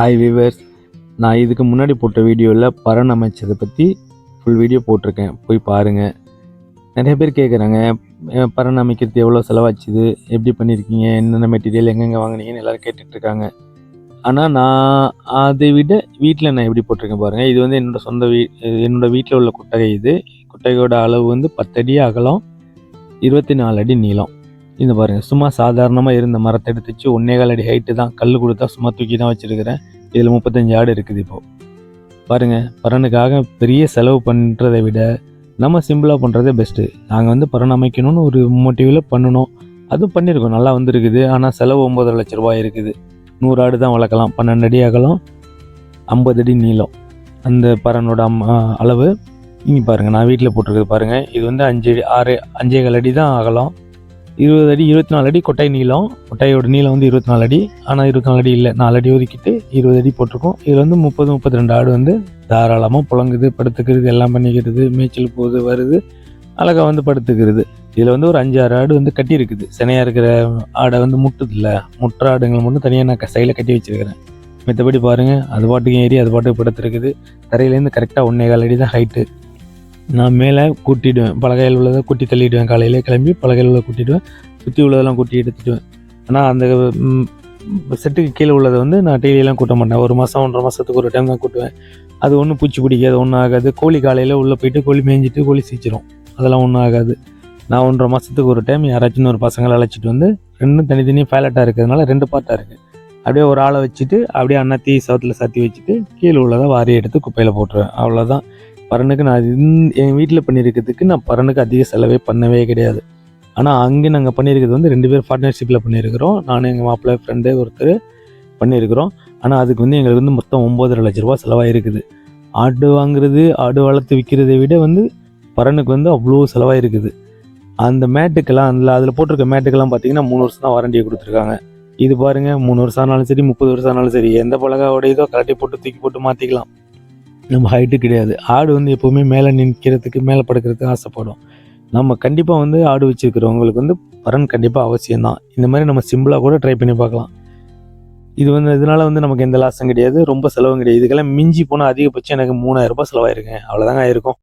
Hi viewers நான் இதுக்கு முன்னாடி போட்ட வீடியோவில் பரண் அமைச்சதை பற்றி ஃபுல் வீடியோ போட்டிருக்கேன். போய் பாருங்கள் நிறைய பேர் கேட்குறாங்க அஹ் அமைக்கிறது எவ்வளோ செலவாச்சுது? எப்படி பண்ணியிருக்கீங்க என்னென்ன மெட்டீரியல் எங்கெங்கே வாங்குனீங்கன்னு எல்லோரும் கேட்டுட்ருக்காங்க. ஆனால் நான் அதை விட வீட்டில் நான் எப்படி போட்டிருக்கேன் பாருங்கள் இது வந்து என்னோடய சொந்த வீ என்னோடய வீட்டில் உள்ள குட்டகை இது. குட்டகையோட அளவு வந்து பத்தடி அகலம் இருபத்தி நாலு அடி நீளம். இந்த பாருங்கள் சும்மா சாதாரணமாக இருந்த மரத்தை எடுத்து வச்சு ஒன்னே கால் அடி ஹைட்டு தான் கல் கொடுத்தா சும்மா தூக்கி தான் வச்சுருக்கிறேன். இதில் முப்பத்தஞ்சு ஆடு இருக்குது இப்போது பாருங்கள் பரனுக்காக பெரிய செலவு பண்ணுறதை விட நம்ம சிம்பிளாக பண்ணுறதே பெஸ்ட்டு நாங்கள் வந்து பரன் அமைக்கணும்னு ஒரு மோட்டிவில் பண்ணணும் அதுவும் பண்ணியிருக்கோம் நல்லா வந்திருக்குது. ஆனால் செலவு ஒம்பது லட்ச ரூபாய் இருக்குது. நூறு ஆடு தான் வளர்க்கலாம். பன்னெண்டு அடி அகலம் ஐம்பது அடி நீளம். அந்த பறனோட அளவு இங்கே பாருங்கள் நான் வீட்டில் போட்டிருக்குது பாருங்கள் இது வந்து அஞ்சு ஆறு அஞ்சே கால் அடி தான் அகலம். இருபது அடி இருபத்தி நாலு அடி கொட்டை நீளம். கொட்டையோட நீளம் வந்து இருபத்தி நாலு அடி. ஆனால் இருபத்தி நாலு அடி இல்லை. நாலு அடி ஒதுக்கிட்டு இருபது அடி போட்டிருக்கோம். இதில் வந்து முப்பது முப்பத்தி ரெண்டு ஆடு வந்து தாராளமாக புழங்குது படுத்துக்கிறது எல்லாம் பண்ணிக்கிறது. மேய்ச்சல் போகுது வருது அழகாக வந்து படுத்துக்கிறது இதில் வந்து ஒரு அஞ்சு ஆறு ஆடு வந்து கட்டி இருக்குது சினையாக இருக்கிற ஆடை வந்து முட்டுது இல்லை முட்டுற ஆடுங்களை மட்டும் தனியாக நான் சைடில் கட்டி வச்சுருக்கிறேன். மற்றபடி பாருங்கள் அது பாட்டுக்கும் ஏறி அது பாட்டுக்கு படுத்துருக்குது. தரையிலேருந்து கரெக்டாக ஒன்றே கால் அடி தான் ஹைட்டு நான் மேலே கூட்டிடுவேன். பலகையில் உள்ளதை கூட்டி தள்ளிடுவேன். காலையிலே கிளம்பி பலகையில் உள்ளதை கூட்டிடுவேன். சுற்றி உள்ளதெல்லாம் கூட்டி எடுத்துடுவேன். ஆனால் அந்த செட்டுக்கு கீழே உள்ளதை வந்து நான் டெய்லியெல்லாம் கூட்ட மாட்டேன். ஒரு மாதம் ஒன்றரை மாதத்துக்கு ஒரு டைம் தான் கூட்டுவேன். அது ஒன்றும் பூச்சி பிடிக்காது ஒன்றும் ஆகாது. கோழி காலையில் உள்ளே போயிட்டு கோழி மேய்ஞ்சிட்டு கோழி சீச்சிரும். அதெல்லாம் ஒன்றும் ஆகாது. நான் ஒன்றரை மாதத்துக்கு ஒரு டைம் யாராச்சும் ஒரு பசங்களை அழைச்சிட்டு வந்து ரெண்டும் தனித்தனியாக பேலட்டாக இருக்கிறதுனால ரெண்டு பார்ட்டாக இருக்குது அப்படியே ஒரு ஆளை வச்சுட்டு அப்படியே அன்னத்தி சவத்தில் சாத்தி வச்சுட்டு கீழே உள்ளதை வாரி எடுத்து குப்பையில் போட்டுருவேன். அவ்வளோதான் பரனுக்கு நான் என் வீட்டில் பண்ணியிருக்கிறதுக்கு நான் பரனுக்கு அதிக செலவே பண்ணவே கிடையாது. ஆனால் அங்கே நாங்கள் பண்ணியிருக்கிறது வந்து ரெண்டு பேர் பார்ட்னர்ஷிப்பில் பண்ணியிருக்கிறோம் நான் எங்கள் மாப்பிள்ளை ஃப்ரெண்டு ஒருத்தர் பண்ணியிருக்கிறோம் ஆனால் அதுக்கு வந்து எங்களுக்கு வந்து மொத்தம் ஒம்பதரை லட்ச ரூபா செலவாயிருக்குது. ஆடு வாங்குறது ஆடு வளர்த்து விற்கிறதை விட வந்து பரனுக்கு வந்து அவ்வளோ செலவாயிருக்குது. அந்த மேட்டுக்கெல்லாம் அதில் அதில் போட்டிருக்க மேட்டுக்கெல்லாம் பார்த்தீங்கன்னா மூணு வருஷம் தான் வாரண்டியை கொடுத்துருக்காங்க. இது பாருங்கள் மூணு வருஷம் ஆனாலும் சரி முப்பது வருஷம் ஆனாலும் சரி எந்த பலகாவோட இதோ கலட்டி போட்டு தூக்கி போட்டு மாற்றிக்கலாம் நம்ம ஹைட்டு கிடையாது. ஆடு வந்து எப்போவுமே மேலே நிற்கிறதுக்கு மேலே படுக்கிறதுக்கு ஆசைப்படும். நம்ம கண்டிப்பாக வந்து ஆடு வச்சுருக்கிறவங்களுக்கு வந்து பரன் கண்டிப்பாக அவசியம்தான். இந்த மாதிரி நம்ம சிம்பிளாக கூட ட்ரை பண்ணி பார்க்கலாம். இது வந்து இதனால் வந்து நமக்கு எந்த லாஸும் கிடையாது. ரொம்ப செலவும் கிடையாது. இதுக்கெல்லாம் மிஞ்சி போனால் அதிகபட்சம் எனக்கு மூணாயிரம் ரூபாய் செலவாயிருங்க. அவ்வளோதாங்க ஆயிருக்கும்.